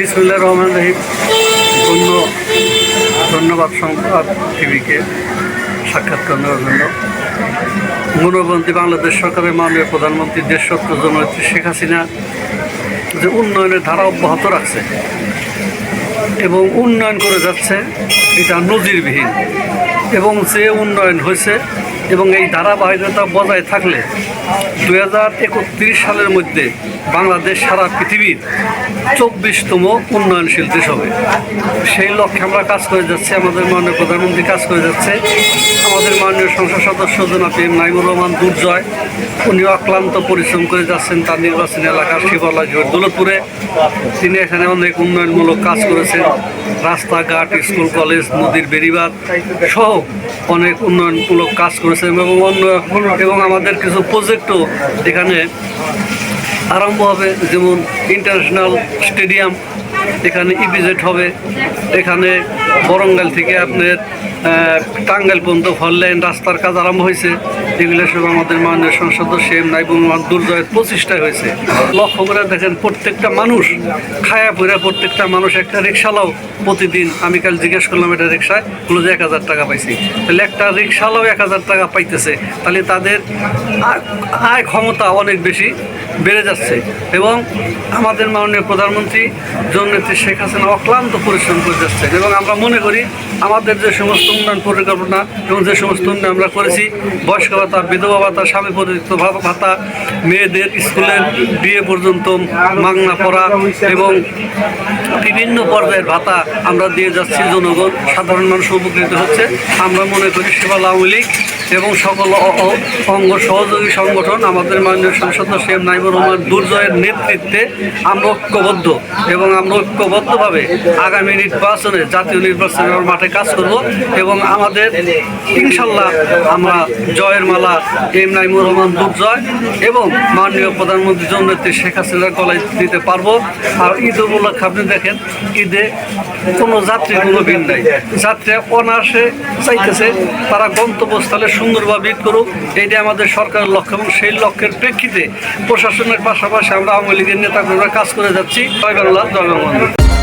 বিসমুল্লাহ রহমান রহিম। ধন্য, ধন্যবাদ সংবাদ টিভিকে সাক্ষাৎকার নেওয়ার জন্য। মনোবন্দী বাংলাদেশ সরকারের মাননীয় প্রধানমন্ত্রী দেশ সত্য শেখ হাসিনা যে উন্নয়নের ধারা অব্যাহত রাখছে এবং উন্নয়ন করে যাচ্ছে, এটা নজিরবিহীন। এবং যে উন্নয়ন হয়েছে এবং এই ধারাবাহিকতা বজায় থাকলে দু হাজার একত্রিশ সালের মধ্যে বাংলাদেশ সারা পৃথিবীর চব্বিশতম উন্নয়নশীল দেশ হবে। সেই লক্ষ্যে আমরা কাজ করে যাচ্ছি, আমাদের মাননীয় প্রধানমন্ত্রী কাজ করে যাচ্ছে। আমাদের মাননীয় সংসদ সদস্য জনাব নাইমুর রহমান দুর্জয় উনি অক্লান্ত পরিশ্রম করে যাচ্ছেন তার নির্বাচনী এলাকা শিবালয় দৌলতপুরে। তিনি এখানে অনেক উন্নয়নমূলক কাজ করেছেন, রাস্তাঘাট, স্কুল, কলেজ, নদীর বেড়িবাঁধ সহ অনেক উন্নয়নমূলক কাজ করেছেন। এবং অন্য এবং আমাদের কিছু প্রজেক্টও এখানে আরম্ভ হবে যেমন ইন্টারন্যাশনাল স্টেডিয়াম এখানে ইপিজেড হবে, এখানে বরঙ্গাল থেকে আপনার টাঙ্গাইল পর্যন্ত ফল লাইন রাস্তার কাজ আরম্ভ হয়েছে। এগুলো সব আমাদের মাননীয় সংসদ সেম নাইবুল মোহাম্মদ দুর্জয়ের প্রচেষ্টায় হয়েছে। লক্ষ্য করে দেখেন, প্রত্যেকটা মানুষ খায়া পড়ে প্রত্যেকটা মানুষ একটা রিক্সালাও প্রতিদিন, আমি কাল জিজ্ঞেস করলাম এটা রিক্সায় বলল যে এক হাজার টাকা পাইছি। তাহলে একটা রিক্সালাও এক হাজার টাকা পাইতেছে, তাহলে তাদের আয় ক্ষমতা অনেক বেশি, বেড়ে যাচ্ছে। এবং আমাদের মাননীয় প্রধানমন্ত্রী জননেত্রী শেখ হাসিনা অক্লান্ত পরিশ্রম করে যাচ্ছেন। এবং আমরা মনে করি আমাদের যে সমস্ত উন্নয়ন পরিকল্পনা এবং যে সমস্ত উন্নয়ন আমরা করেছি, বয়স্ক ভাতা, বিধবা ভাতা, স্বামী পরিচিত ভাতা, মেয়েদের স্কুলের বিয়ে পর্যন্ত মাগনা পড়া এবং বিভিন্ন পর্যায়ের ভাতা আমরা দিয়ে যাচ্ছি। জনগণ, সাধারণ মানুষ উপকৃত হচ্ছে। আমরা মনে করি সেবা আওয়ামী লীগ এবং সকল অঙ্গ সহযোগী সংগঠন, আমাদের মাননীয় সংসদ শেম নাইবুর রহমান দুর্জয়ের নেতৃত্বে আমরা ঐক্যবদ্ধ এবং আমরা ঐক্যবদ্ধভাবে আগামী নির্বাচনে, জাতীয় নির্বাচনে মাঠে কাজ করব এবং আমাদের ইনশাল্লাহ আমরা জয়ের মালা এম নাইমুর রহমান দুর্জয় এবং মাননীয় প্রধানমন্ত্রী জননেত্রী শেখ হাসিনার গলায় দিতে পারব। আর ঈদ উপলক্ষে আপনি দেখেন, ঈদে কোনো যাত্রী কোনো ভিড় নাই। যাত্রীরা অনায়াসে চাইতেছে, তারা গন্তব্যস্থলে সুন্দরভাবে করুক এটি আমাদের সরকারের লক্ষ্য এবং সেই লক্ষ্যের প্রেক্ষিতে প্রশাসনের পাশাপাশি আমরা আওয়ামী লীগের নেতাকর্মীরা কাজ করে যাচ্ছি। জয় বাংলা, জয়